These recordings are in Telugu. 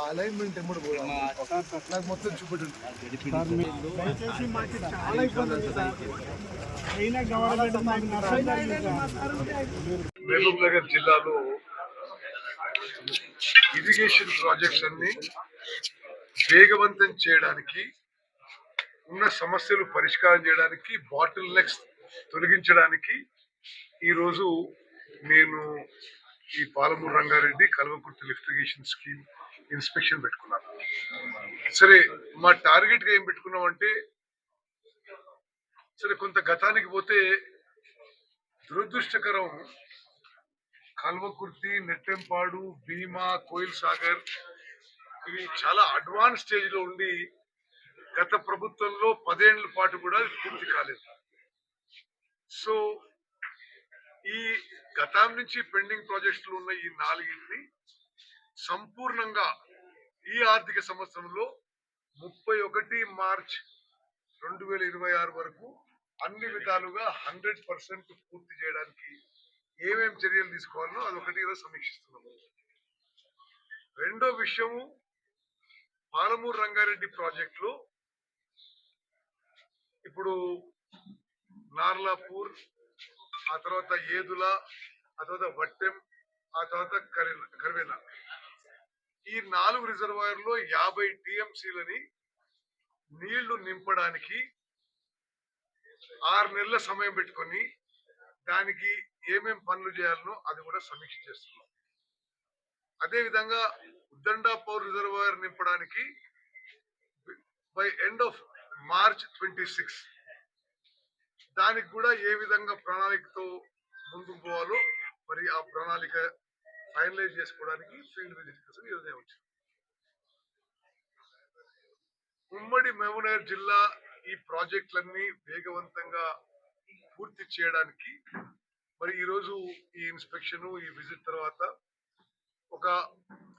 అలైన్మెంట్ ఎమ్మడు నాకు మొత్తం చూపెట్టింది దయచేసి మాకు నగర్ జిల్లాలో ఇరిగేషన్ ప్రాజెక్ట్స్ అన్ని వేగవంతం చేయడానికి ఉన్న సమస్యలు పరిష్కారం చేయడానికి బాటిల్ నెక్స్ తొలగించడానికి ఈరోజు నేను ఈ Palamuru Rangareddy Kalwakurthy lift irrigation scheme inspection పెట్టుకున్నాను. సరే మా టార్గెట్గా ఏం ఏం పెట్టుకున్నామంటే సరే కొంత గతానికి పోతే దురదృష్టకరం కల్వకుర్తి నెట్టెంపాడు భీమా కోయిల్ సాగర్ ఇవి చాలా అడ్వాన్స్ స్టేజ్లో ఉండి గత ప్రభుత్వంలో పదేళ్ళ పాటు కూడా పూర్తి కాలేదు. సో ఈ గతం నుంచి పెండింగ్ ప్రాజెక్టులు ఉన్న ఈ నాలుగింటిని సంపూర్ణంగా ఈ ఆర్థిక సంవత్సరంలో ముప్పై ఒకటి మార్చ్ రెండు వేల ఇరవై ఆరు వరకు అన్ని విధాలుగా హండ్రెడ్ పర్సెంట్ పూర్తి చేయడానికి ఏమేం చర్యలు తీసుకోవాలో అదొకటి ఈరోజు సమీక్షిస్తున్నాము రెండో విషయము పాలమూరు రంగారెడ్డి ప్రాజెక్టులో ఇప్పుడు నార్లాపూర్ ఆ తర్వాత ఏదుల ఆ తర్వాత వట్టెం ఆ తర్వాత కరివేల. ఈ నాలుగు రిజర్వాయర్లో యాభై టీఎంసీలని నీళ్ళు నింపడానికి ఆరు నెలల సమయం పెట్టుకొని దానికి ఏమేం పనులు చేయాలనో అది కూడా సమీక్ష చేస్తున్నాం. అదే విధంగా ఉద్దండా పవర్ రిజర్వాయర్ నింపడానికి by end of March twenty six. దానికి కూడా ఏ విధంగా ప్రణాళికతో ముందుకు పోవాలో మరి ఆ ప్రణాళిక ఫైనలైజ్ చేసుకోవడానికి ఫీల్డ్ విజిట్ కోసం ఈరోజు వచ్చింది. ఉమ్మడి మహబూబ్నగర్ జిల్లా ఈ ప్రాజెక్టులన్నీ వేగవంతంగా పూర్తి చేయడానికి మరి ఈరోజు ఈ ఇన్స్పెక్షన్ ఈ విజిట్ తర్వాత ఒక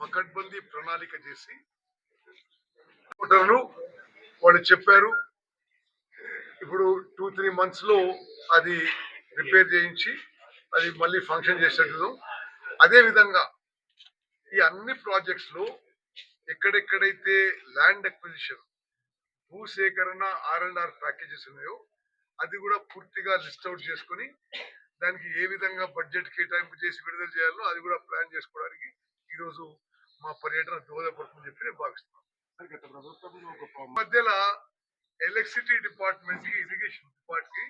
పకడ్బందీ ప్రణాళిక చేసి వాళ్ళు చెప్పారు. ఇప్పుడు టూ త్రీ మంత్స్లో అది రిపేర్ చేయించి అది మళ్ళీ ఫంక్షన్ చేసేటట్టు. అదే విధంగా ఈ అన్ని ప్రాజెక్ట్స్లో ఎక్కడెక్కడైతే ల్యాండ్ అక్విజిషన్ భూసేకరణ ఆర్ అండ్ ఆర్ ప్యాకేజెస్ ఉన్నాయో అది కూడా పూర్తిగా లిస్ట్ అవుట్ చేసుకొని దానికి ఏ విధంగా బడ్జెట్ కేటాయింపు చేసి విడుదల చేయాలో అది కూడా ప్లాన్ చేసుకోవడానికి ఈరోజు మా పర్యటన దోహదపడుతుందని చెప్పి నేను భావిస్తున్నాను. గత ప్రభుత్వంలో మధ్యలో ఎలక్ట్రిసిటీ డిపార్ట్మెంట్కి ఇరిగేషన్ డిపార్ట్కి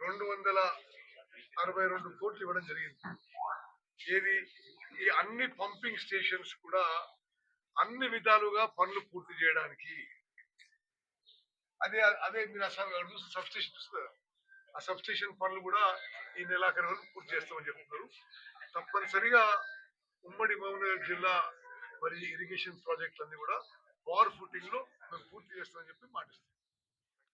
రెండు వందల అరవై రెండు కోట్లు ఇవ్వడం జరిగింది. ఏది? ఈ అన్ని పంపింగ్ స్టేషన్స్ కూడా అన్ని విధాలుగా పనులు పూర్తి చేయడానికి. అదే అదే మీరు సబ్ స్టేషన్ చూస్తారు ఆ సబ్ స్టేషన్ పనులు కూడా ఈ నెలాఖరు వరకు పూర్తి చేస్తామని చెప్తున్నారు. తప్పనిసరిగా ఉమ్మడి మహబూబ్నగర్ జిల్లా మరి ఇరిగేషన్ ప్రాజెక్టులన్నీ కూడా పవర్ ఫుటింగ్లో మేము పూర్తి చేస్తామని చెప్పి మాటిస్తాం